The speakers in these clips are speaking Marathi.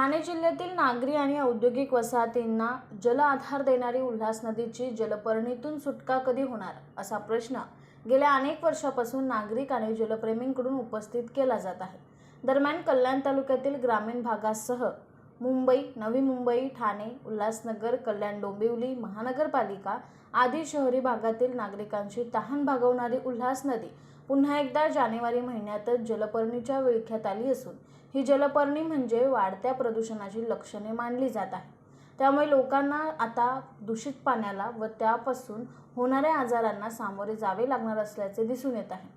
ठाणे जिल्ह्यातील नागरी आणि औद्योगिक वसाहतींना जल आधार देणारी उल्हास नदीची जलपर्णीतून सुटका कधी होणार असा प्रश्न गेल्या अनेक वर्षापासून नागरिक आणि जलप्रेमींकडून उपस्थित केला जात आहे. दरम्यान कल्याण तालुक्यातील ग्रामीण भागासह मुंबई नवी मुंबई ठाणे उल्हासनगर कल्याण डोंबिवली महानगरपालिका आदी शहरी भागातील नागरिकांची तहान भागवणारी उल्हास नदी पुन्हा एकदा जानेवारी महिन्यातच जलपर्णीच्या विळख्यात आली असून ही जलपर्णी म्हणजे वाढत्या प्रदूषणाची लक्षणे मानली जात आहे त्यामुळे लोकांना आता दूषित पाण्याला व त्यापासून होणाऱ्या आजारांना सामोरे जावे लागणार असल्याचे दिसून येत आहे.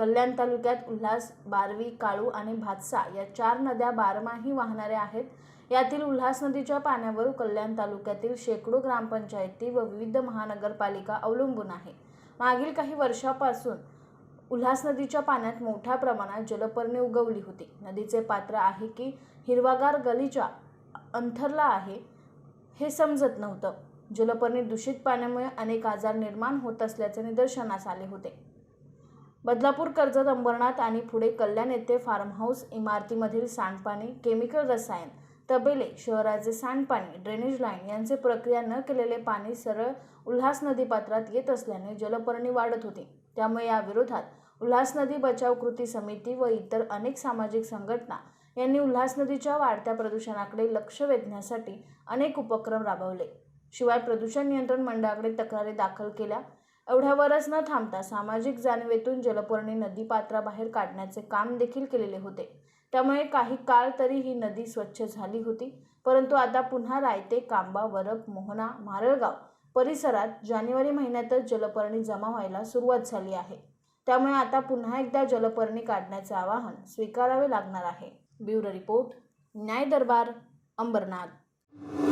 कल्याण तालुक्यात उल्हास बारवी काळू आणि भातसा या चार नद्या बारमाही वाहणाऱ्या आहेत. यातील उल्हास नदीच्या पाण्यावर कल्याण तालुक्यातील शेकडो ग्रामपंचायती व विविध महानगरपालिका अवलंबून आहे. मागील काही वर्षापासून उल्हास नदीच्या पाण्यात मोठ्या प्रमाणात जलपर्णी उगवली होती. नदीचे पात्र आहे की हिरवागार गलीच्या अंथरला आहे हे समजत नव्हतं. जलपर्णी दूषित पाण्यामुळे अनेक आजार निर्माण होत असल्याचे निदर्शनास आले होते. बदलापूर कर्जत अंबरनाथ आणि पुढे कल्याण येथे फार्म हाऊस इमारतीमधील सांडपाणी केमिकल रसायन तबेले शहराचे सांडपाणी ड्रेनेज लाईन यांचे प्रक्रिया न केलेले पाणी सरळ उल्हास नदीपात्रात येत असल्याने जलपर्णी वाढत होती. त्यामुळे या विरोधात उल्हास नदी बचाव कृती समिती व इतर अनेक सामाजिक संघटना यांनी उल्हास नदीच्या वाढत्या प्रदूषणाकडे लक्ष वेधण्यासाठी अनेक उपक्रम राबवले. शिवाय प्रदूषण नियंत्रण मंडळाकडे तक्रारी दाखल केल्या एवढ्यावरच न थांबता सामाजिक जाणीवेतून जलपर्णी नदी पात्राबाहेर काढण्याचे काम देखील केलेले होते. त्यामुळे काही काळ तरी ही नदी स्वच्छ झाली होती. परंतु आता पुन्हा रायते कांबा वरप मोहना मारळगाव परिसरात जानेवारी महिन्यातच जलपर्णी जमा व्हायला सुरुवात झाली आहे. त्यामुळे आता पुन्हा एकदा जलपर्णी काढण्याचे आवाहन स्वीकारावे लागणार आहे. ब्युरो रिपोर्ट न्याय दरबार अंबरनाथ.